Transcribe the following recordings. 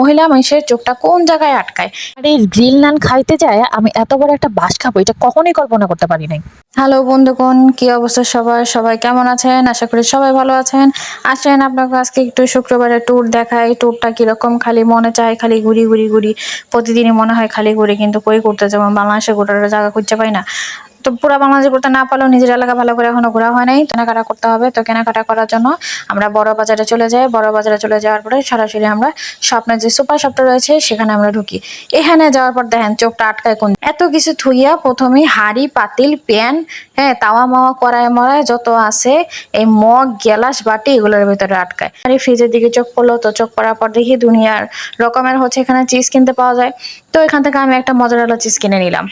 মহিলা মানুষের চোখটা কোন জায়গায় আটকায়? আর এই গ্রিল নান খাইতে যায়, আমি এত বড় একটা বাস খাব, এটা কখনোই কল্পনা করতে পারি নাই। হ্যালো বন্ধুগণ, কি অবস্থা সবাই সবাই কেমন আছেন? আশা করি সবাই ভালো আছেন। আসেন আপনাকে আজকে একটু শুক্রবারে ট্যুর দেখাই। ট্যুরটা কীরকম? খালি মনে চায়, খালি ঘুরি ঘুরি ঘুরি। প্রতিদিনই মনে হয় খালি ঘুরি, কিন্তু কই করতে যেমন বাংলাদেশে গোটার জায়গা খুঁজতে পাই না। তো পুরো বাংলাদেশে করতে না পারলেও নিজের এলাকা ভালো করে এখনও ঘোরা হয় নাই। কেনাকাটা করতে হবে। তো কেনাকাটা করার জন্য আমরা বড় বাজারে চলে যাই। বড় বাজারে চলে যাওয়ার পরে সরাসরি আমরা স্বপ্নের যে সুপার শপটা রয়েছে, সেখানে আমরা ঢুকি। এখানে যাওয়ার পর দেখেন চোখটা আটকায় কোন এত কিছু থুইয়া প্রথমে হাড়ি, পাতিল, প্যান হ্যাঁ তাওয়া মাওয়া, কড়াই মরায় যত আছে, এই মগ, গ্যালাস, বাটি এগুলোর ভিতরে আটকায়। আর ফ্রিজের দিকে চোখ পড়ল তো চোখ পড়ার পর দেখি দুনিয়ার রকমের হচ্ছে এখানে চিজ কিনতে পাওয়া যায়। তো এখান থেকে আমি একটা মজারালা চিজ কিনে নিলাম।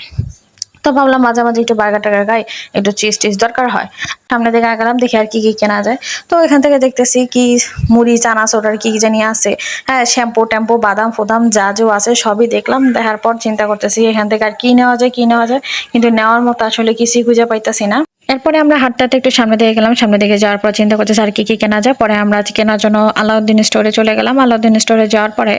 তো ভাবলাম মাঝে মাঝে একটু বার্গার টার্গার খাই, একটু চিজ টিজ দরকার হয়। সামনে দিকে গেলাম দেখি আর কি কি কেনা যায়। তো এখান থেকে দেখতেছি কি মুড়ি চানা সোডার কি কি জানি আছে। হ্যাঁ শ্যাম্পু ট্যাম্পু, বাদাম, ফোদাম, যা যা আছে সবই দেখলাম, দেখার পর চিন্তা করতেছি এখান থেকে আর কি নেওয়া যায়, কি নেওয়া যায়। কিন্তু নেওয়ার মতো আসলে কিছুই খুঁজে পাইতেছি না। এরপরে আমরা হাঁটতে একটু সামনে দিকে গেলাম, সামনে দিকে যাওয়ার পর চিন্তা করতেছি আর কি কি কেনা যায়। পরে আমরা কেনার জন্য আলাউদ্দিন স্টোরে চলে গেলাম। আলাউদ্দিন স্টোরে যাওয়ার পরে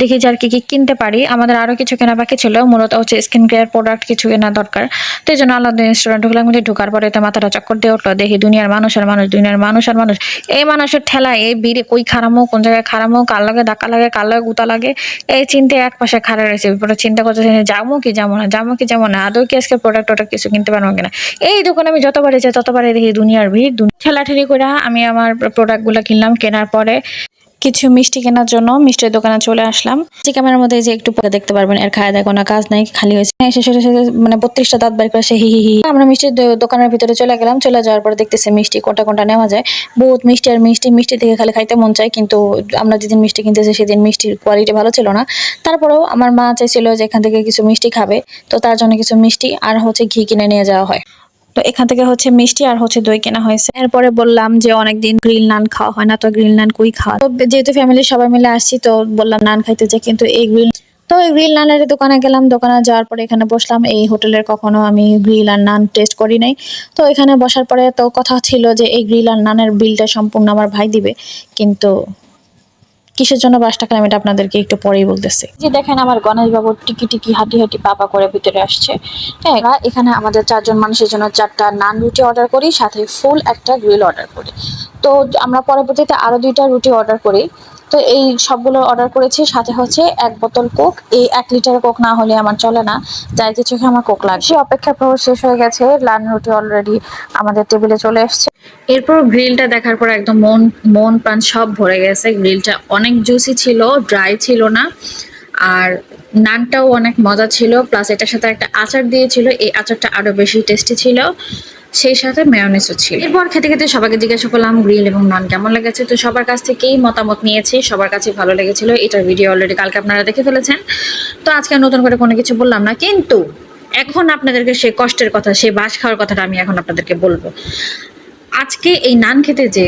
দেখি যে আর কি কি কিনতে পারি। আমাদের আরও কিছু কেনা বাকি ছিল, মূলত হচ্ছে স্কিন কেয়ার প্রোডাক্ট কিছু কেনা দরকার। তো এই জন্য আলাউদ্দিন স্টোরে ঢুকলাম। কিন্তু ঢুকার পরে তো মাথাটা চক্কর দিয়ে উঠল। দেখি দুনিয়ার মানুষ আর মানুষ, দুনিয়ার মানুষ আর মানুষ। এই মানুষের ঠেলা এই ভিড়ে কই খারামো কোন জায়গায় খারামো কার লাগে ধাক্কা লাগে, কার লাগে গুতা লাগে, এই চিন্তা এক পাশে খাড়া রয়েছে। এরপরে চিন্তা করতেছি যে যাব কি যাব না, যাব কি যাব না, আদৌ কি আজকে প্রোডাক্ট টোডাক্ট কিছু কিনতে পারব কিনা। এই দোকানে আমি যতবারই যাই ততবারই দেখি দুনিয়ার ভিড় ঠেলাঠেলি করে আমি আমার প্রোডাক্টগুলো কিনলাম, কেনার পরে কিছু মিষ্টি কেনার জন্য মিষ্টির দোকানে চলে আসলাম। যে ক্যামেরার মধ্যে যে একটু পরে দেখতে পারবেন, এর খায় দেয় কোনো কাজ নাই, খালি হয়েছে। এসে সেটা মানে বত্রিশটা দাঁত বাড়ি করে সে হি হি আমরা মিষ্টির দোকানের ভিতরে চলে গেলাম, চলে যাওয়ার পরে দেখতেছি মিষ্টি কোনটা কোনটা নেওয়া যায়। বহুত মিষ্টি আর মিষ্টি মিষ্টি থেকে খালি খাইতে মন চায়, কিন্তু আমরা যেদিন মিষ্টি কিনতেছি সেদিন মিষ্টির কোয়ালিটি ভালো ছিল না। তারপরেও আমার মা চাইছিল যে এখান থেকে কিছু মিষ্টি খাবে, তো তার জন্য কিছু মিষ্টি আর হচ্ছে ঘি কিনে নিয়ে যাওয়া হয়। তো এখান থেকে হচ্ছে মিষ্টি আর হচ্ছে দই কেনা হয়েছে। এরপরে বললাম যে অনেকদিন গ্রিল নান খাওয়া হয় না, তো গ্রিল নান কুই খাওয়া? তো যেহেতু ফ্যামিলির সবাই মিলে আসছি, তো বললাম নান খাইতে যে কিন্তু এই গ্রিল তো এই গ্রিল নানের দোকানে গেলাম, দোকানে যাওয়ার পরে এখানে বসলাম। এই হোটেলের কখনো আমি গ্রিল আর নান টেস্ট করি নাই। তো এখানে বসার পরে তো কথা ছিল যে এই গ্রিল আর নানের বিলটা সম্পূর্ণ আমার ভাই দিবে, কিন্তু কিসের জন্য বাস টাকা আমি এটা আপনাদেরকে একটু পরেই বলতেছি। যে দেখেন আমার গণেশ বাবুর টিকি টিকি হাঁটি হাঁটি পাপা করে ভিতরে আসছে। হ্যাঁ এখানে আমাদের চারজন মানুষের জন্য চারটা নান রুটি অর্ডার করি, সাথে ফুল একটা গ্রিল অর্ডার করি। তো আমরা পরবর্তীতে আরও দুইটা রুটি অর্ডার করি। তো এই সবগুলো অর্ডার করেছি, সাথে হচ্ছে এক বোতল কোক। এই এক লিটার কোক না হলে আমার চলে না, যাই কিছু আমার কোক লাগে। সে অপেক্ষা প্রহর শেষ হয়ে গেছে লান রুটি অলরেডি আমাদের টেবিলে চলে এসছে। এরপর গ্রিলটা দেখার পর একদম মন মন প্রাণ সব ভরে গেছে। গ্রিলটা অনেক জুসি ছিল ড্রাই ছিল না, আর নানটাও অনেক মজা ছিল। প্লাস এটার সাথে একটা আচার দিয়েছিল, এই আচারটা আরও বেশি টেস্টি ছিল। সেই সাথে মেয়নেসও ছিল। এরপর খেতে খেতে সবাইকে জিজ্ঞাসা করলাম, গ্রিল এবং নান কেমন লেগেছে? তো সবার কাছ থেকেই মতামত নিয়েছি, সবার কাছে ভালো লেগেছিল। এটার ভিডিও অলরেডি কালকে আপনারা দেখে ফেলেছেন। তো আজকে নতুন করে কোনো কিছু বললাম না, কিন্তু এখন আপনাদেরকে সেই কষ্টের কথা, সেই বাস খাওয়ার কথাটা আমি এখন আপনাদেরকে বলব। আজকে এই নান খেতে যে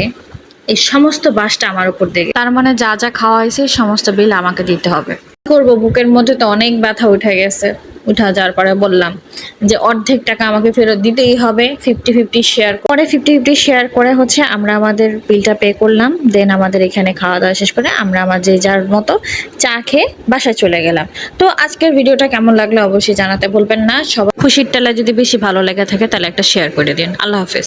এই সমস্ত বাসটা আমার উপর দেখে তার মানে যা যা খাওয়া হয়েছে, সমস্ত বিল আমাকে দিতে হবে। করব? বুকের মধ্যে তো অনেক ব্যথা উঠে গেছে। উঠা যাওয়ার পরে বললাম যে অর্ধেক টাকা আমাকে ফেরত দিতেই হবে ফিফটি ফিফটি শেয়ার করে। ফিফটি ফিফটি শেয়ার করে হচ্ছে আমরা আমাদের বিলটা পে করলাম দেন আমাদের এখানে খাওয়া দাওয়া শেষ করে আমরা আমার যে যার মতো চা খেয়ে বাসায় চলে গেলাম। তো আজকের ভিডিওটা কেমন লাগল অবশ্যই জানাতে বলবেন না। সবাই খুশির টেলা যদি বেশি ভালো লেগে থাকে তাহলে একটা শেয়ার করে দিন। আল্লাহ হাফেজ।